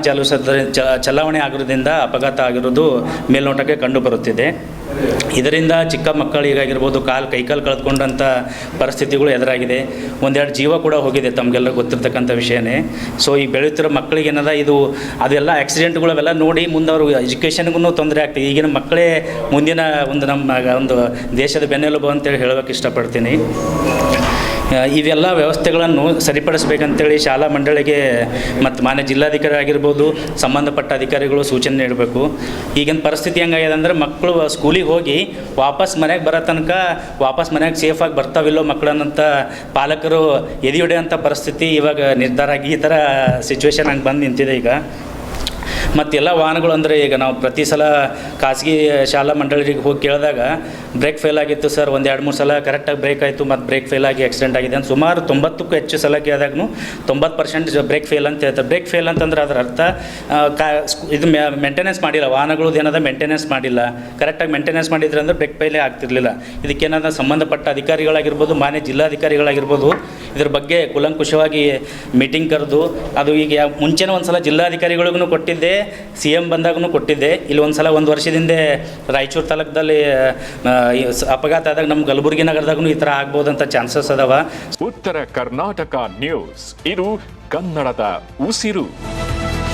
ಚಾಲಿಸೋದ್ರ ಚ- ಚಲಾವಣೆ ಆಗಿರೋದ್ರಿಂದ ಅಪಘಾತ ಆಗಿರೋದು ಮೇಲ್ನೋಟಕ್ಕೆ ಕಂಡು ಬರುತ್ತಿದೆ. ಇದರಿಂದ ಚಿಕ್ಕ ಮಕ್ಕಳಿಗಾಗಿರ್ಬೋದು ಕಾಲು ಕೈಕಾಲು ಕಳೆದುಕೊಂಡಂಥ ಪರಿಸ್ಥಿತಿಗಳು ಎದುರಾಗಿದೆ. ಒಂದೆರಡು ಜೀವ ಕೂಡ ಹೋಗಿದೆ ತಮಗೆಲ್ಲ ಗೊತ್ತಿರ್ತಕ್ಕಂಥ ವಿಷಯನೇ. ಸೊ ಈ ಬೆಳೆಯುತ್ತಿರೋ ಮಕ್ಕಳಿಗೆ ಏನದ ಇದು, ಅದೆಲ್ಲ ಆಕ್ಸಿಡೆಂಟ್ಗಳು ಅವೆಲ್ಲ ನೋಡಿ ಮುಂದೆ ಅವರು ಎಜುಕೇಷನ್ಗೂ ತೊಂದರೆ ಆಗ್ತದೆ. ಈಗಿನ ಮಕ್ಕಳೇ ಮುಂದಿನ ಒಂದು ನಮ್ಮ ಒಂದು ದೇಶದ ಬೆನ್ನೆಲುಬು ಅಂತೇಳಿ ಹೇಳೋಕೆ ಇಷ್ಟಪಡ್ತೀನಿ. ಇವೆಲ್ಲ ವ್ಯವಸ್ಥೆಗಳನ್ನು ಸರಿಪಡಿಸ್ಬೇಕಂತೇಳಿ ಶಾಲಾ ಮಂಡಳಿಗೆ ಮತ್ತು ಮಾನ್ಯ ಜಿಲ್ಲಾಧಿಕಾರಿ ಆಗಿರ್ಬೋದು ಸಂಬಂಧಪಟ್ಟ ಅಧಿಕಾರಿಗಳು ಸೂಚನೆ ನೀಡಬೇಕು. ಈಗಿನ ಪರಿಸ್ಥಿತಿ ಹೆಂಗಾಗಿದೆ ಅಂದರೆ ಮಕ್ಕಳು ಸ್ಕೂಲಿಗೆ ಹೋಗಿ ವಾಪಸ್ ಮನೆಗೆ ಬರೋ ತನಕ ವಾಪಸ್ ಮನೆಗೆ ಸೇಫಾಗಿ ಬರ್ತಾವಿಲ್ಲೋ ಮಕ್ಕಳನ್ನಂತ ಪಾಲಕರು ಎದೆ ಅಂತ ಪರಿಸ್ಥಿತಿ ಇವಾಗ ನಿರ್ಧಾರ ಆಗಿ ಈ ಥರ ಸಿಚುವೇಶನ್ ಹಂಗೆ ಬಂದು ನಿಂತಿದೆ ಈಗ. ಮತ್ತೆಲ್ಲ ವಾಹನಗಳು ಅಂದರೆ ಈಗ ನಾವು ಪ್ರತಿ ಸಲ ಖಾಸಗಿ ಶಾಲಾ ಮಂಡಳಿಗೆ ಹೋಗಿ ಕೇಳಿದಾಗ ಬ್ರೇಕ್ ಫೇಲ್ ಆಗಿತ್ತು ಸರ್ ಒಂದು ಎರಡು ಮೂರು ಸಲ ಕರೆಕ್ಟಾಗಿ ಬ್ರೇಕ್ ಆಯಿತು ಮತ್ತು ಬ್ರೇಕ್ ಫೇಲ್ ಆಗಿ ಆಕ್ಸಿಡೆಂಟ್ ಆಗಿದೆ ಅಂತ ಸುಮಾರು ತೊಂಬತ್ತಕ್ಕೂ ಹೆಚ್ಚು ಸಲ ಕೇಳಿದಾಗೂ ತೊಂಬತ್ತು ಪರ್ಸೆಂಟ್ ಬ್ರೇಕ್ ಫೇಲ್ ಅಂತ ಹೇಳ್ತಾರೆ. ಬ್ರೇಕ್ ಫೇಲ್ ಅಂತಂದ್ರೆ ಅದರ ಅರ್ಥ ಕಾ ಇದು ಮೇಂಟೆನೆನ್ಸ್ ಮಾಡಿಲ್ಲ. ವಾಹನಗಳದ್ದು ಏನದ? ಮೇಂಟೆನೆನ್ಸ್ ಮಾಡಿಲ್ಲ. ಕರೆಕ್ಟಾಗಿ ಮೇಂಟೆನೆನ್ಸ್ ಮಾಡಿದ್ರೆ ಅಂದರೆ ಬ್ರೇಕ್ ಫೇಲೇ ಆಗ್ತಿರ್ಲಿಲ್ಲ. ಇದಕ್ಕೇನಾದ? ಸಂಬಂಧಪಟ್ಟ ಅಧಿಕಾರಿಗಳಾಗಿರ್ಬೋದು, ಮಾನ್ಯ ಜಿಲ್ಲಾಧಿಕಾರಿಗಳಾಗಿರ್ಬೋದು ಇದ್ರ ಬಗ್ಗೆ ಕುಲಂಕುಷವಾಗಿ ಮೀಟಿಂಗ್ ಕರೆದು, ಅದು ಈಗ ಮುಂಚೆನ ಒಂದು ಸಲ ಜಿಲ್ಲಾಧಿಕಾರಿಗಳಿಗೂ ಕೊಟ್ಟಿದ್ದೆ ಸಿ ಎಂ ಬಂದಾಗೂ ಕೊಟ್ಟಿದ್ದೆ. ಇಲ್ಲಿ ಒಂದು ಸಲ ಒಂದು ವರ್ಷದಿಂದ ರಾಯಚೂರು ತಾಲೂಕದಲ್ಲಿ ಅಪಘಾತ ಆದಾಗ ನಮ್ಮ ಕಲಬುರಗಿ ನಗರದಾಗೂ ಈ ಥರ ಆಗ್ಬೋದಂತ ಚಾನ್ಸಸ್ ಅದಾವ. ಉತ್ತರ ಕರ್ನಾಟಕ ನ್ಯೂಸ್, ಇದು ಕನ್ನಡದ ಉಸಿರು.